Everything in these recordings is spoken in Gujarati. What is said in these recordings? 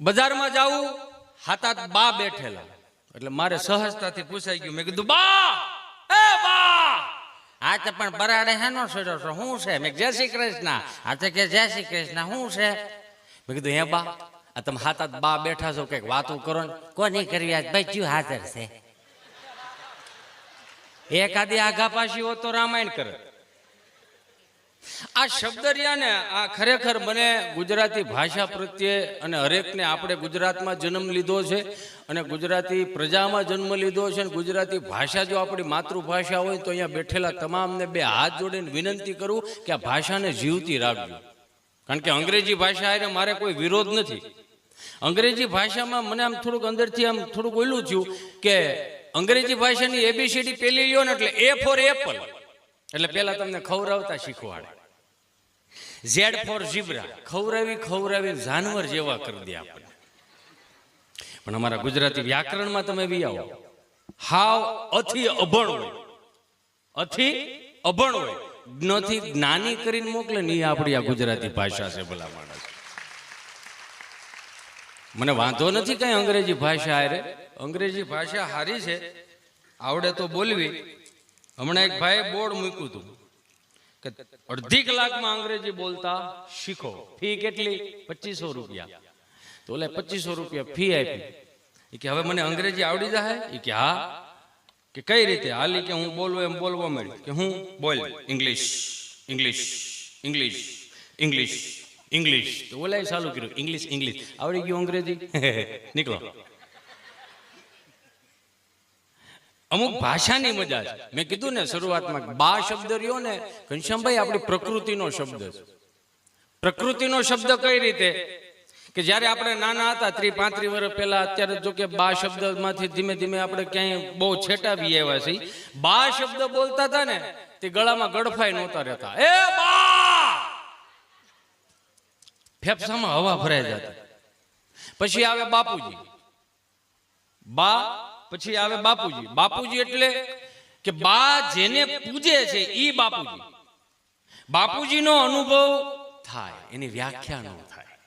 બજારમાં જાવું હાથાત બા બેઠેલા. એટલે મારે સહજતાથી પૂછાઈ ગયું. મેં કીધું, બા! એ બા! આ તો પણ બરાડે હેનો છોડ્યો છો. શું છે? મેં જય શ્રી કૃષ્ણ. આ તો કે જય શ્રી કૃષ્ણ. શું છે? મેં કીધું, હે બા, આ તમે હાથાત બા બેઠા છો, કંઈક વાતો કરો ને. કોની કરવી આજ? બચ્યું હાજર છે. એકાદી આઘા પાછી હોત તો રામાયણ કરે. આ શબ્દ ને આ ખરેખર મને ગુજરાતી ભાષા પ્રત્યે અને હરેકને આપણે ગુજરાતમાં જન્મ લીધો છે અને ગુજરાતી પ્રજામાં જન્મ લીધો છે અને ગુજરાતી ભાષા જો આપણી માતૃભાષા હોય તો અહીંયા બેઠેલા તમામને બે હાથ જોડીને વિનંતી કરું કે આ ભાષાને જીવતી રાખજો. કારણ કે અંગ્રેજી ભાષા એને મારે કોઈ વિરોધ નથી. અંગ્રેજી ભાષામાં મને આમ થોડુંક અંદરથી આમ થોડુંક ઓલું થયું કે અંગ્રેજી ભાષાની એબીસીડી પેલી લ્યો ને એટલે એ ફોર એપલ એટલે પેલા તમને ખવરાવતા શીખવાડે. ઝેડ ફોર ઝીબ્રા ખવરાવી ખવરાવી જાનવર જેવા કરી દે આપણે. પણ અમારા ગુજરાતી વ્યાકરણમાં તમે બી આવો હાવ અથી અભણ હોય અથી અભણ હોય જ્ઞથી જ્ઞાની કરીને મોકલે ને એ આપણી આ ગુજરાતી ભાષા છે ભલા માણસ. મને વાંધો નથી કઈ અંગ્રેજી ભાષા હારે. અંગ્રેજી ભાષા હારી છે. આવડે તો બોલવી. હમણાં એક ભાઈ બોર્ડ મૂક્યું હતું કે અડધી કલાકમાં અંગ્રેજી બોલતા શીખો. ફી કેટલી? પચીસો રૂપિયા. તો ઓલે પચીસો રૂપિયા ફી આપી. એ કે, હવે મને અંગ્રેજી આવડી જાય એ કે, હા. કે, કઈ રીતે? હાલી કે, હું બોલવું એમ બોલવા મળ્યું કે, હું બોલ, English English English English English. તો ઓલાય ચાલુ કર્યું, ઇંગ્લિશ ઇંગ્લિશ. આવડી ગયું અંગ્રેજી? નીકળો. અમુક ભાષાની મજા છે. મેં કીધું ને, શરૂઆતમાં બા શબ્દ રહ્યો ને, ઘનશ્યામભાઈ, આપણી પ્રકૃતિનો શબ્દ છે. પ્રકૃતિનો શબ્દ કઈ રીતે? કે જ્યારે આપણે નાના હતા, ત્રી પાંત્રી વર્ષ પહેલા, અત્યારે જો કે બા શબ્દમાંથી ધીમે ધીમે આપણે ક્યાંય બહુ છેટાવી આવ્યા છીએ. બા શબ્દ બોલતા હતા ને, તે ગળામાં ગડફાઈ નહોતા રહેતા. એ બા! ફેફસામાં હવા ભરાઈ જતા. પછી આવે બાપુજી. બા પછી આવે બાપુજી. બાપુજી એટલે કે બા જેને પૂજે છે ઈ બાપુજી. બાપુજીનો અનુભવ થાય, એની વ્યાખ્યા ન થાય.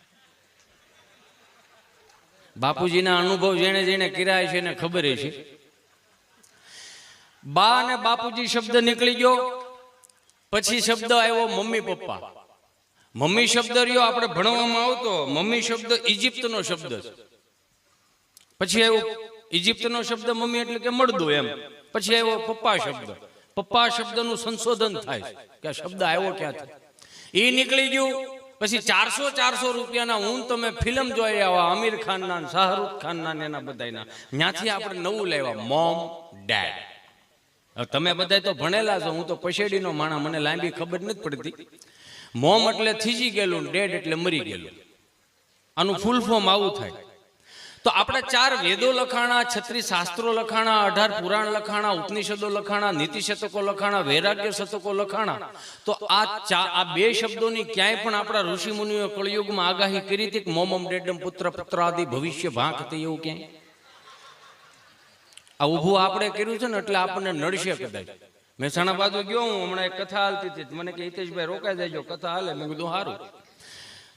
બાપુજીના અનુભવ જેને જેને કિરાય છે એને ખબર છે. બા અને બાપુજી શબ્દ નીકળી ગયો, પછી શબ્દ આવ્યો મમ્મી પપ્પા. મમ્મી શબ્દ રહ્યો, આપણે ભણવામાં આવતો. મમ્મી શબ્દ ઇજિપ્તનો શબ્દ છે. પછી આવ્યો ઇજિપ્તનો શબ્દ મમ્મી એટલે કે મળદું એમ. પછી આવ્યો પપ્પા શબ્દ. પપ્પા શબ્દનું સંશોધન થાય કે શબ્દ આવ્યો ક્યાંથી? એ નીકળી ગયું. પછી ચારસો ચારસો રૂપિયાના હું તમે ફિલ્મ જોઈ આવા આમિર ખાનના શાહરૂખ ખાનના ને એના બધાના ત્યાંથી આપણે નવું લેવા. Mom, dad. તમે બધા તો ભણેલા છો, હું તો પછેડીનો માણા મને લાંબી ખબર નથી પડતી. મોમ એટલે થીજી ગયેલું ડેડ એટલે મરી ગયેલું. આનું ફૂલ ફોર્મ આવું થાય. તો આપણે ચાર વેદો લખાણા છત્રીસ શાસ્ત્રો લખાણા, અઢાર પુરાણ લખાણા, ઉપનિષદો લખાણા, નીતિ શતકો લખાણા, વૈરાગ્ય શતકો લખાણા. તો આ ચા, આ બે શબ્દોની ક્યાંય પણ આપણા ઋષિ મુનિઓ કળયુગમાં આગાહી કરી હતી કે મોમમ ડેડમ પુત્ર પુત્રાદિ ભવિષ્ય ભાંખ એવું ક્યાંય આ ઊભું આપણે કર્યું છે ને એટલે આપણને નડશે કદાચ. મહેસાણા બાજુ ગયો હું, હમણાં એક કથા હાલતી હતી. મને કે હિતેશભાઈ રોકાઈ જાય કથા હાલે. મેં કીધું સારું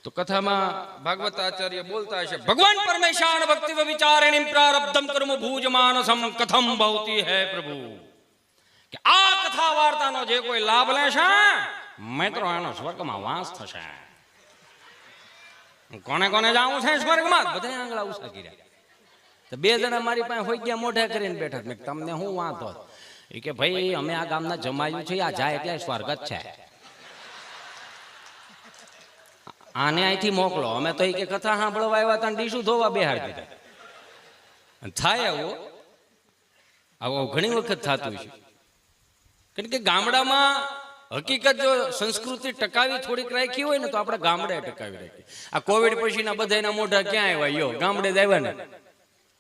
તો કથામાં ભાગવત આચાર્ય બોલતા હશે, ભગવાન પરમેશાન ભક્તિ વિચારણીમ પ્રારબ્ધમ કર્મ ભૂજ માનસમ કથમ ભવતી હે પ્રભુ. કે આ કથા વાર્તાનો જે કોઈ લાભ લેશે મિત્રો એનો સ્વર્ગમાં વાસ થશે. કોને કોને જાવું છે સ્વર્ગમાં? બધા આંગળા ઉષા કર્યા તો બે જણા મારી પાસે હોય ગયા, મોઢે કરીને બેઠા મેં તમને હું વાંધો એ કે, ભાઈ, અમે આ ગામના જમાયું છે આ જાય એટલે સ્વર્ગ જ છે. આને અહીંથી મોકલો. અમે તો ઈ કે કથા સાંભળવા આવ્યા હતા ડીશું ધોવા બેહાડ દીધા. થાય આવો. આવો ઘણી વખત થતું છે. કારણ કે ગામડામાં હકીકત જો સંસ્કૃતિ ટકાવી થોડીક રાખી હોય ને તો આપણે ગામડે ટકાવી રાખી આ કોવિડ પછીના બધાના મોઢા ક્યાં આવ્યા? યો, ગામડે જ આવ્યા ને.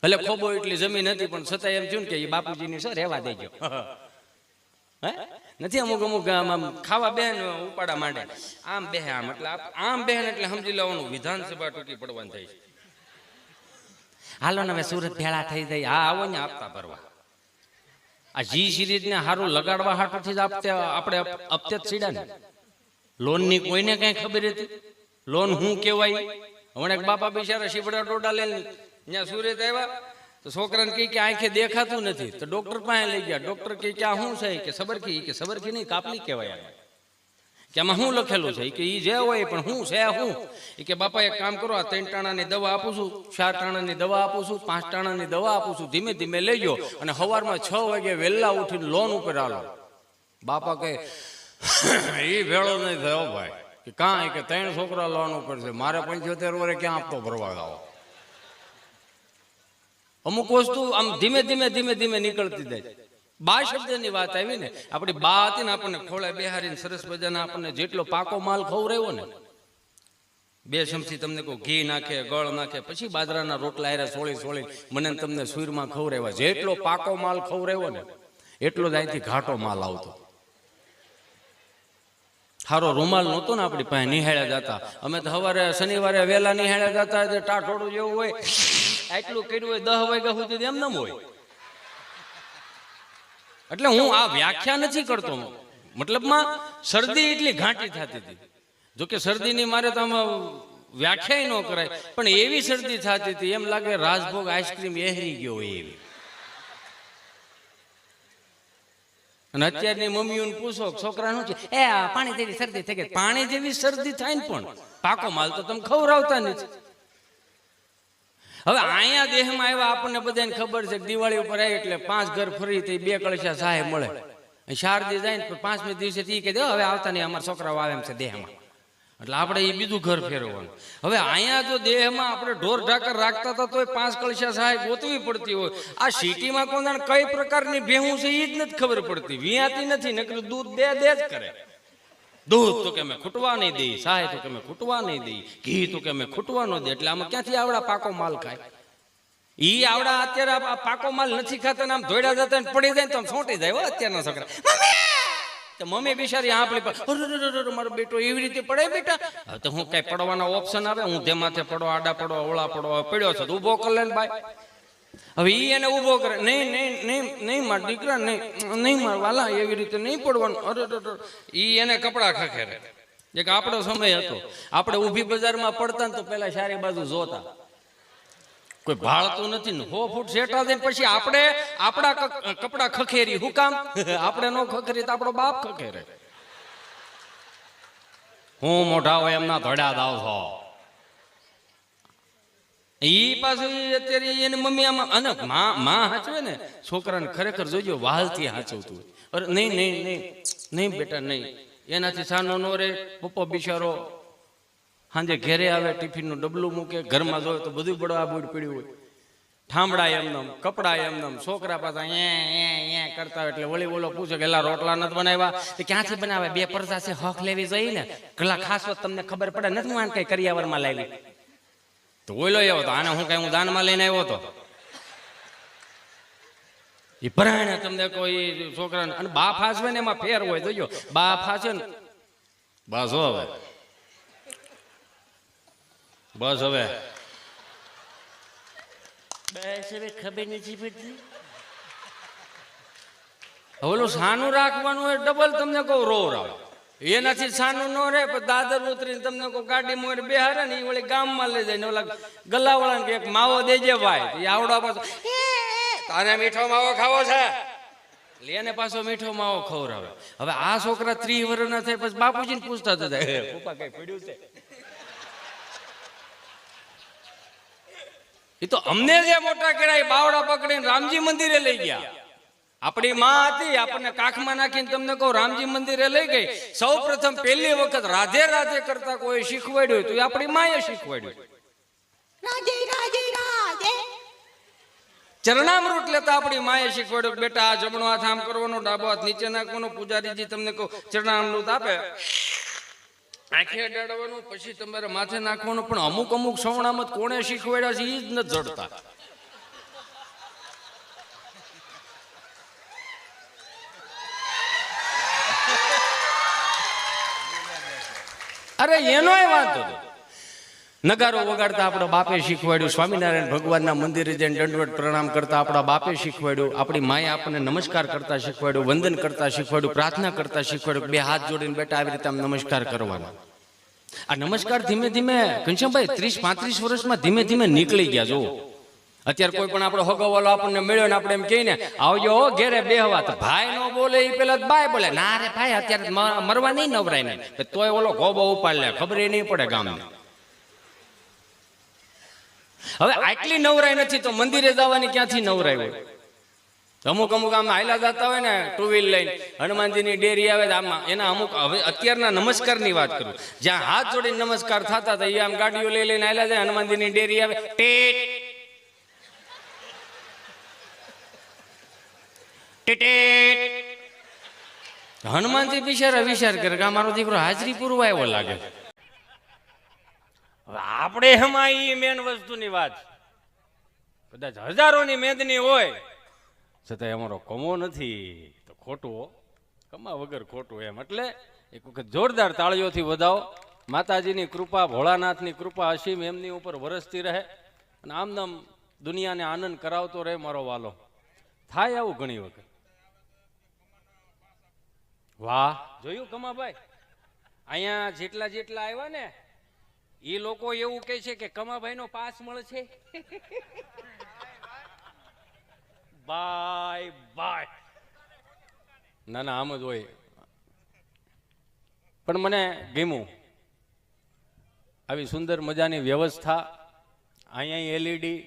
ભલે ખોબો એટલી જમીન હતી, પણ છતાં એમ થયું કે એ બાપુજીની સર રહેવા દેજો. હે? નથી અમુક અમુક ખાવા બેન ઉપાડા માંડે. આમ બે આમ, એટલે આમ બેન એટલે સમજી લેવાનું, વિધાનસભા તૂટી પડવાનું થાય હાલો ને હવે સુરત ભેળા થઈ જાય. હા, આવો ને આપતા ભરવા આ જી સિરીઝ ને સારું લગાડવા હાટુથી જ આપતે આપણે અપતે જ સીડા ને. લોનની કોઈને કઈ ખબર હતી? લોન હું કહેવાય? હમણાં બાપા બિચારા શીપડા ટોટા લઈને ત્યાં સુરત આવ્યા. તો છોકરાને કહી કે આંખે દેખાતું નથી. તો ડોક્ટર પાસે લઈ ગયા. ડોક્ટર કહે કે આ શું છે? કે સબરખી કે સબરખી નહીં, કાપલી કહેવાય કે આમાં શું લખેલું છે? કે એ જે હોય પણ શું છે? શું? ઈ કે બાપા, એક કામ કરો, આ ત્રણ ટાણાની દવા આપું છું, ચાર ટાણાની દવા આપું છું, પાંચ ટાણાની દવા આપું છું. ધીમે ધીમે લેજો અને સવારમાં છ વાગે વહેલા ઉઠીને લોન ઉપર આલો બાપા કહે એ ભેળો નહીં થયો ભાઈ. કે કાંઈ? કે ત્રણ છોકરા લોન ઉપર છે. મારે પંચોતેર વર્ષે ક્યાં આપતો ભરવા આવો અમુક વસ્તુ આમ ધીમે ધીમે ધીમે ધીમે નીકળતી જાય. બા શબ્દની વાત આવી ને, આપણી બા હતી ને આપણને ખોળે બેહારીને સરસ મજાના આપણને જેટલો પાકો માલ ખવડાવ્યો ને, બે ચમચી તમને કોઈ ઘી નાખે, ગળ નાખે, પછી બાજરાના રોટલા આયરા સોળી સોળી, મને તમને સુરમાં ખવડાવ્યા. જેટલો પાકો માલ ખવડાવ્યો ને, એટલો જ અહીંથી ઘાટો માલ આવતો. સારો રૂમાલ નહોતો ને આપણી પાસે, નિહાળ્યા જતા અમે તો સવારે શનિવારે વહેલા નિહાળ્યા જતા ટાટોડું જેવું હોય. આટલું કર્યું હોય દહ વાગ્યા સુધી એમ નમ હોય. એટલે હું આ વ્યાખ્યા નથી કરતો. મતલબમાં શરદી એટલી ઘાંટી થતી હતી. જો કે શરદીની મારે તો આમાં વ્યાખ્યાય ન કરાય. પણ એવી શરદી થતી હતી, એમ લાગે રાજભોગ આઈસ્ક્રીમ એહરી ગયો હોય એવી. અને અત્યારની મમ્મીઓને પૂછો, છોકરા નું છે? એ પાણી જેવી શરદી થઈ ગઈ. પાણી જેવી શરદી થાય ને પણ. પાકો માલ તો તમે ખવડાવતા નથી. હવે અહીંયા દેહમાં આવ્યા આપણને બધાને ખબર છે દિવાળી ઉપર આવી એટલે પાંચ ઘર ફરી તે બે કળશા સહાય મળે. શારદી જાય ને પાંચમી દિવસે ઈ કહી, દે, હવે આવતા નહીં, અમારા છોકરાઓ આવે એમ છે દેહમાં. એટલે આપણે એ બીજું ઘર ફેરવવાનું. હવે અહીંયા જો દેહમાં આપણે ઢોર ઢાકર રાખતા હતા તો એ પાંચ કળશા સહાય ગોતવી પડતી હોય. આ સિટીમાં કોણ કઈ પ્રકારની ભેહું છે એ જ નથી ખબર પડતી. વિયાતી નથી, નકરું દૂધ દે દે જ કરે. દૂધ તો કે અમે ખૂટવા નહીં દઈ સહાય તો કે અમે ખૂટવા નહીં દઈ ઘી તો કે અમે ખૂટવા ન દે એટલે આમાં ક્યાંથી આવડા પાકો માલ ખાય? ઈ આવડા અત્યારે પાકો માલ નથી ખાતા આમ ધોડ્યા જતા પડી જાય તો છોટી જાય અત્યારના છોકરા. મમ્મી! બિચારી આપણી પર "અરે, અરે, અરે, અરે, મારો બેટો એવી રીતે પડે બેટા? તો હું કઈ પડવાનો ઓપ્શન આવે હું તે માથે પડો આડા પડો ઓળા પડો પડ્યો છે ઊભો કર લે ભાઈ. હવે ઈ એને ઊભો કરે. નહીં નહીં નહીં માર દીકરા, નહીં નહીં માર વાલા, એવી રીતે નહીં પડવાનું. અરે. ઈ એને કપડા ખખેરે. એક આપણો સમય હતો. આપણે ઊભી બજારમાં પડતા ને તો પેલા સારી બાજુ જોતા. કોઈ ભાળતું નથી ને હો ફૂટ સેટા દે પછી આપણે, આપણા કપડા ખખેરી. હું કામ? આપણે નો ખખેરી તો આપણો બાપ ખખેરે. હું મોઢા હોય એમના ધડા દાવ છો. ઈ પાછું અત્યારે એની મમ્મી આમાં અને માં માં હાચવે ને? છોકરાને ખરેખર જોજો, વાલથી હાચવતું અરે નહીં નહીં નહીં નહીં બેટા, નહીં. એનાથી સાનો નો રે પપ્પો બિચારો સાંજે ઘેરે આવે, ટિફિનનું ડબલું મૂકે, ઘરમાં જોવે તો બધું બળવા બુડ પડ્યું હોય. ઠામડા એમનામ કપડા એમનેમ છોકરા પાછા એ કરતા એટલે વળી બોલો પૂછે કે રોટલા નથી બનાવ્યા? તો ક્યાંથી બનાવે બે પરસા છે, હક લેવી જોઈએ ને? ગલા ખાસ તમને ખબર પડે, નથી આને કઈ કરિયાવરમાં લાવી. તો ઓલો એવો તો આને હું કઈ હું દાનમાં લઈને આવ્યો હતો એ પરાણે તમને કોઈ છોકરાને અને બા ફાસવે ને એમાં ફેર હોય જોજો. બા ફાસે ને બસ હવે. બસ હવે. બસ હવે ખબર નથી પડતી. હવે ઓલું સાનું રાખવાનું હોય ડબલ તમને કહું રોવ આવે એનાથી સાનું ન રહે પણ દાદર ઉતરીને તમને કોઈ ગાડી મોર બેહારે ને એ વળી ગામમાં લઈ જાય ને ઓલા ગલ્લાવાળાને કે એક માવો દેજે ભાઈ. એ આવડા પાછો "એ, એ, તારે મીઠો માવો ખાવો છે. લેને પાછો મીઠો માવો ખવરાવે હવે આ છોકરા ત્રીસ વર્ષના થાય પછી બાપુજીને પૂછતા હતા પપ્પા કઈ પડ્યું છે? એ તો અમને જે મોટા કર્યા એ બાવડા પકડીને રામજી મંદિરે લઈ ગયા. આપણી માં હતી આપણને કાખમાં નાખીને તમને કહું રામજી મંદિરે લઈ ગઈ. સૌ પ્રથમ પહેલી વખત રાધે રાધે કરતા કોઈ શીખવાડ્યું તો આપણી માએ શીખવાડ્યું રાધે રાધે રાધે. ચરણામૃત લેતા આપણી માએ શીખવાડ્યું બેટા આ જમણો હાથ આમ કરવાનો ડાબો હાથ નીચે નાખવાનો. પૂજારીજી તમને કહું ચરણામૃત આપે. આંખે અડાડવાનું પછી તમારે માથે નાખવાનું. પણ અમુક અમુક સવણામત કોણે શીખવાડ્યા છે એ જ નથી જડતા. અરે, એનોય વાંધો. નગારો વગાડતા આપણા બાપે શીખવાડ્યું, સ્વામિનારાયણ ભગવાનના મંદિરે જઈને દંડવટ પ્રણામ કરતા આપણા બાપે શીખવાડ્યું, આપણી માએ આપણને નમસ્કાર કરતા શીખવાડ્યું, વંદન કરતા શીખવાડ્યું, પ્રાર્થના કરતા શીખવાડ્યું બે હાથ જોડીને બેટા આવી રીતે આમ નમસ્કાર કરવાનો આ નમસ્કાર ધીમે ધીમે, ઘનશ્યામભાઈ, ત્રીસ પાંત્રીસ વર્ષમાં ધીમે ધીમે નીકળી ગયા જો અત્યારે કોઈ પણ આપણો હગવાલો આપણને મળ્યો ને આપણે એમ કહીએ ને, આવજો ઘેરે બેહવા. તો ભાઈ નો બોલે એ પેલા બાય બોલે, ના રે ભાઈ, અત્યારે મરવા નહીં નવરાય ને. તોય ઓલો ગોબો ઉપાડ લે, ખબર નહીં પડે ગામને. હવે આટલી નવરાય નથી તો મંદિરે જવાની ક્યાંથી નવરાય હોય? અમુક અમુક આમ હાયલા જતા હોય ને ટુ વ્હીલ લઈને, હનુમાનજીની ડેરી આવે આમાં એના અમુક, હવે અત્યારના નમસ્કારની વાત કરું. જ્યાં હાથ જોડીને નમસ્કાર થતા હતા એ આમ ગાડીઓ લઈ લઈને હાયલા જાય, હનુમાનજીની ડેરી આવે, ટેટ હનુમાનજી પિશાર વિચાર કરે કે અમારો મારો દીકરો હાજરી પૂરવા આવ્યો લાગે આપણે એમાં એ મેન વસ્તુની વાત. કદાચ હજારોની મેદની હોય છતાં અમારો કમો નથી. તો ખોટું કમા વગર ખોટું એમ. એટલે એક વખત જોરદાર તાળીઓથી વધાવો. માતાજીની કૃપા, ભોળાનાથની કૃપા અસીમ એમની ઉપર વરસતી રહે અને આમનામ દુનિયાને આનંદ કરાવતો રહે મારો વાલો. થાય આવું ઘણી વખત. વાહ. જોયું કમાભાઈ? અહીંયા જેટલા જેટલા આવ્યા ને એ લોકો એવું કહે છે કે કમાભાઈનો પાસ મળશે. Bye bye. ના ના, આમ જ હોય. પણ મને ગમ્યું. આવી સુંદર મજાની વ્યવસ્થા અહીંયા એલઈડી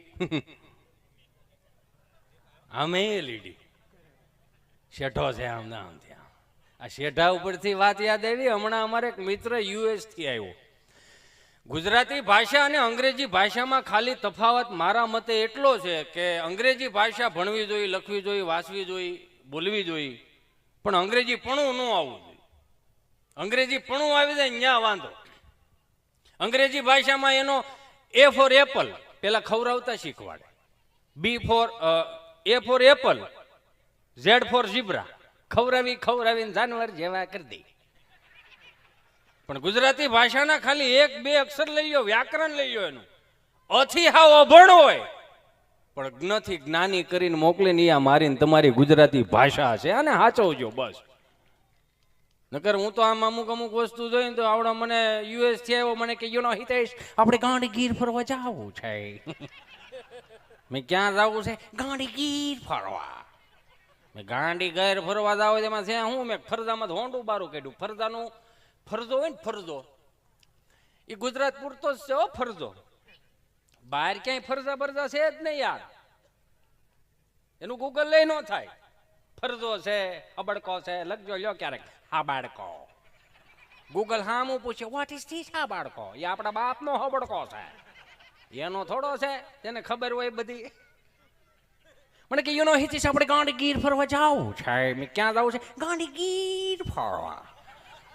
આમે એલઈડી શેઠો છે આમ ના આમ ત્યાં આ શેઢા ઉપરથી વાત યાદ આવી? હમણાં અમારે એક મિત્ર યુએસથી આવ્યો. ગુજરાતી ભાષા અને અંગ્રેજી ભાષામાં ખાલી તફાવત મારા મતે એટલો છે કે અંગ્રેજી ભાષા ભણવી જોઈએ, લખવી જોઈએ, વાંચવી જોઈએ, બોલવી જોઈએ. પણ અંગ્રેજી પણું ન આવવું જોઈએ. અંગ્રેજી પણું આવી જાય ત્યાં વાંધો. અંગ્રેજી ભાષામાં એનો એ ફોર એપલ પેલા ખવડાવતા શીખવાડે. B for A for apple Z for zebra ખવડાવી ખવરાવીને જાનવર જેવા કરી દે. પણ ગુજરાતી ભાષાના ખાલી એક, બે અક્ષર લઈ લો વ્યાકરણ લઈ લો એનું. અથી હાવ અભણ હોય. પણ જ્ઞથી જ્ઞાની કરીને મોકલીને આ મારીને તમારી ગુજરાતી ભાષા છે અને સાચવજો બસ. નકર હું તો આમ અમુક અમુક વસ્તુ જોઈને તો આવડો મને યુએસથી આવ્યો, મને કે યુ નો હિતેશ, આપણે ગાંડી ગીર ફરવા જાવું છે. મેં ક્યાં જવું છે? ગાંડી ગીર ફરવા. ગાંડી ગેર ફરવા જાવ એમાં છે હું, મેં ફરજામાં હોંડું બારું કાઢ્યું. ફરજાનું, ફરજો હોય ને ફરજો. એ ગુજરાત પૂરતો જ છે ફરજો. બહાર ક્યાંય ફરજા ફરજા છે જ નહીં યાર. એનું ગૂગલ લઈ ન થાય. ફરજો છે, અબડકો છે, લખજો, લ્યો ક્યારેક. હા બાળકો ગૂગલ હામું પૂછે વોટ ઇઝ ધીસ હા બાળકો એ આપણા બાપનો હબડકો છે. એનો થોડો છે તેને ખબર હોય બધી. મને કે યુ નો હિતીશ આપણે ગાંડી ગીર ફરવા જાવું છે મેં ક્યાં જવું છે? ગાંડી ગીર ફરવા.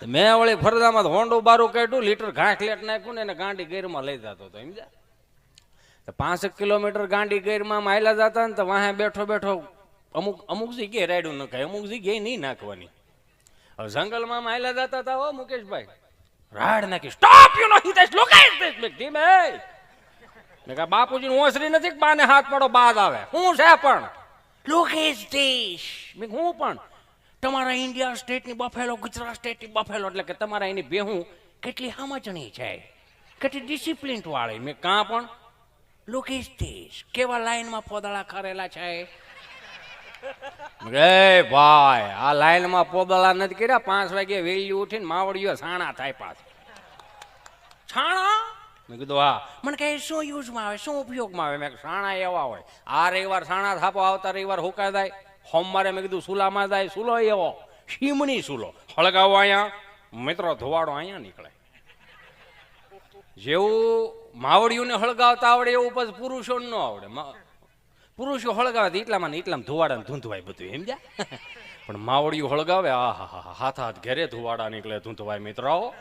તો મેં વળી ફરદામાં હોંડો બારું કાઢ્યું, લીટર ઘાસ લેટ નાખ્યું ને એને ગાંડી ગીરમાં લઈ જતો હતો, સમજ્યા? તો પાંસઠ કિલોમીટર ગાંડી ગીરમાં માયલા જતા ને તો વાહે બેઠો બેઠો અમુક અમુક જગ્યાએ રાયડું નખાય અમુક જગ્યાએ નહીં નાખવાની. હવે જંગલમાં માયલા જતા હતા હો, મુકેશભાઈ. રાડ નાખી stop you no Hitesh Lokesh ધીમે. મેં કહા બાપુજી નું ઓસરી નથી કે બાને હાથ પડો બાદ આવે. હું છે પણ? લોકેશ દેશ. મેં હું પણ? તમારા ઇન્ડિયા સ્ટેટની બફેલો ગુજરાત સ્ટેટની બફેલો એટલે કે તમારા એની બેહું કેટલી સમજણી છે? કેટલી ડિસિપ્લિન વાળી. મેં કાં પણ? લોકેશ દેશ કેવા લાઈનમાં પોદળા કરેલા છે? રે ભાઈ આ લાઈનમાં પોદળા નથી કર્યા. પાંચ વાગે વેલી ઉઠીને માવડીઓ છાણા થાય પાછ છાણા? મેં કીધું હા. મને કહે શું યુઝમાં આવે? શું ઉપયોગમાં આવે? મેં કીધું, એવા હોય. આ રવિવાર સાણા થાપો આવતા રવિવાર હુકાય જાય સોમવારે મેં કીધું સુલામાં જાય સુલો એવો. શીમણી સુલો. હળગાવો અહીંયા. મિત્રો ધોવાડો અહીંયા નીકળે. જેવું માવડિયુંને હળગાવતા આવડે એવું પછી પુરુષોને ન આવડે. પુરુષો હળગાવે એટલા એટલામાં ને એટલામાં ધોવાડા ધૂંધવાય બધું એમ જા. પણ માવડિયું હળગાવે? આ હા હા હાથ હાથ ઘરે ધોવાડા નીકળે ધૂંધવાય મિત્રો.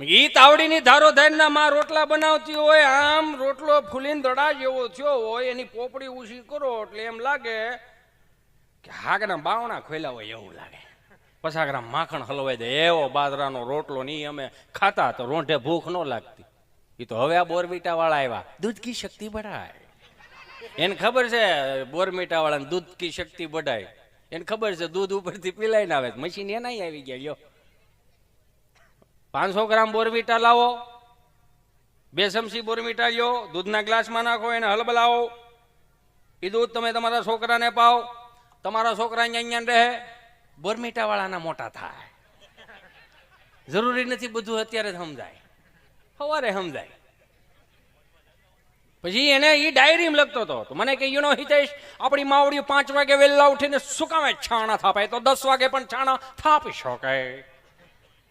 ઈ તાવડીની ધારો ધારના માં રોટલા બનાવતી હોય, આમ રોટલો ફૂલીને દડા જેવો થયો હોય, એની પોપડી ઉછી કરો એટલે એમ લાગે કે હાકના બાવણા ખોલ્યા હોય એવું લાગે. પછાકરા માખણ હલવાઈ દે એવો બાજરાનો રોટલો ની અમે ખાતા તો રોંઢે ભૂખ ન લાગતી. એ તો હવે આ બોરમીટા વાળા આવ્યા. દૂધ કી શક્તિ બઢાય. એને ખબર છે બોરમીટા વાળાને દૂધ કી શક્તિ બઢાય. એને ખબર છે, દૂધ ઉપરથી પીલાઈને આવે મશીન એનાય આવી ગયા, લ્યો. પાંચસો ગ્રામ બોરવીટા લાવો. બે ચમચી બોરમીટા લ્યો. દૂધના ગ્લાસમાં નાખો, એને હલબલાવો એ દૂધ તમે તમારા છોકરાને પાઓ તમારા છોકરા અહીંયા અહીંયા રહે. બોરમીટા વાળાના મોટા થાય. જરૂરી નથી બધું અત્યારે સમજાય. સવારે સમજાય. પછી એને એ ડાયરીમાં લખતો હતો. તો મને કે યુ નો હિતેશ, આપણી માવડીઓ પાંચ વાગે વહેલા ઉઠીને શું કામે છાણા થાપાય. તો દસ વાગે પણ છાણા થાપી શકાય.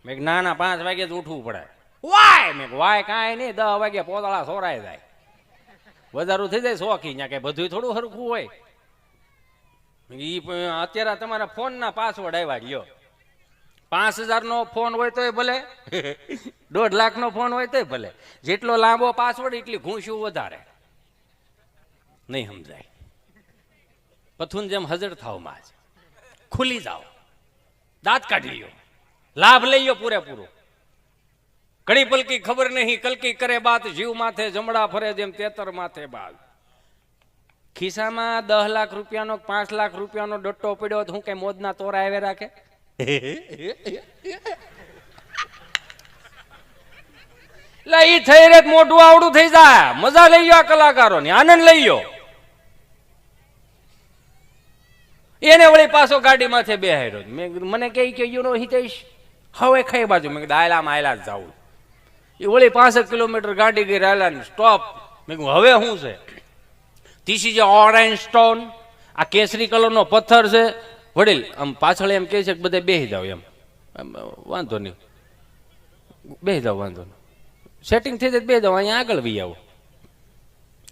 મેં ના ના પાંચ વાગે જ ઉઠવું પડે. વાય મેં વાય કાંઈ નહીં દસ વાગે પોતળા સોરાય જાય. વધારું થઈ જાય શોખી ત્યાં કે બધું થોડું હરખું હોય. ઈ અત્યારે તમારા ફોનના પાસવર્ડ આવ્યા લ્યો. પાંચ હજારનો ફોન હોય તોય ભલે. દોઢ લાખનો ફોન હોય તોય ભલે. જેટલો લાંબો પાસવર્ડ એટલી ઘૂંસ્યું વધારે. નહીં સમજાય. પથુન જેમ હજર થાવમાં ખુલી જાઓ. દાંત કાઢી લ્યો. લાભ લઈયો પૂરેપૂરો. ઘણી પલકી ખબર નહીં, કલકી કરે બાત જીવ માથે જમડા ફરે જેમ તેતર માથે બાલ ખિસ્સામાં દસ લાખ રૂપિયાનો પાંચ લાખ રૂપિયાનો ડટ્ટો પડ્યો હું કઈ મોજના તોરા આવે રાખે? એટલે એ થઈ રે મોઢું આવડું થઈ જાય. મજા લઈ ગયો આ કલાકારોની, આનંદ લઈ ગયો એને વળી પાછો ગાડી માથે બેહાર્યો મેં મને કહી કે, યુ નો હિતેશ હવે ખાઈ બાજુ. મેં કીધું આયલામાં આયલા જ જાઉં એ વળી પાસઠ કિલોમીટર ગાડી ગઈ રાયલા સ્ટોપ મેં કીધું, હવે શું છે? તીસી ઇઝ ઓરેન્જ સ્ટોન આ કેસરી કલરનો પથ્થર છે. વડીલ, આમ પાછળ એમ કહે છે કે બધે બેસી જાવ એમ. વાંધો નહીં. બેસી જાવ વાંધો નહીં. સેટિંગ થઈ જાય બે જાવ અહીંયા આગળ વી આવો.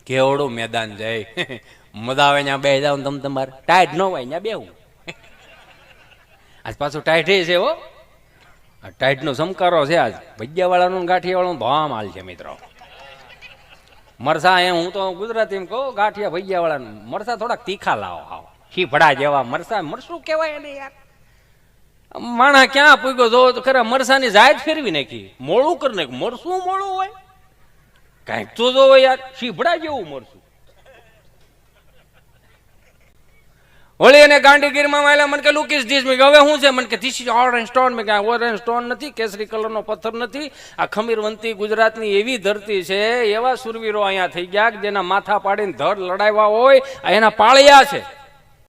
કેવડું મેદાન જાય મજા આવે ત્યાં બે જાવ તમે તમારે. ટાઈટ ન હોય, ત્યાં બેવું આજ પાછું ટાઈટ છે, હો. આ ટાઈટનો સમકારો છે આજ. ભજિયાવાળાનો ગાંઠિયાવાળાનો ધામ હાલ છે મિત્રો. મરસા એમ હું તો ગુજરાતી કહું, ગાંઠિયા ભજીયાવાળાનું મરસા થોડાક તીખા લાવો આવો ભડા જેવા મરસા. મરસું કહેવાય એને યાર. માણા ક્યાં પૂગ્યો? જો તો ખરા મરસાની જાયજ ફેરવી નાખી. મોળું કરી નાખ્યું. મરસું મોળું હોય. કાંઈક તો જો યાર શીફડા જેવું મરસું. વળી અને ગાંધીગીરમાં માયલા મને કે લુકીસ ધીસ મેં હવે શું છે? મને કે ધીસ ઇઝ ઓરેન્જ સ્ટોન મેં કે ઓરેન્જ સ્ટોન નથી, કેસરી કલરનો પથ્થર નથી. આ ખમીરવંતી ગુજરાતની એવી ધરતી છે, એવા સુરવીરો અહીંયા થઈ ગયા કે જેના માથા પાડીને ધડ લડાવ્યા હોય, આ એના પાળિયા છે.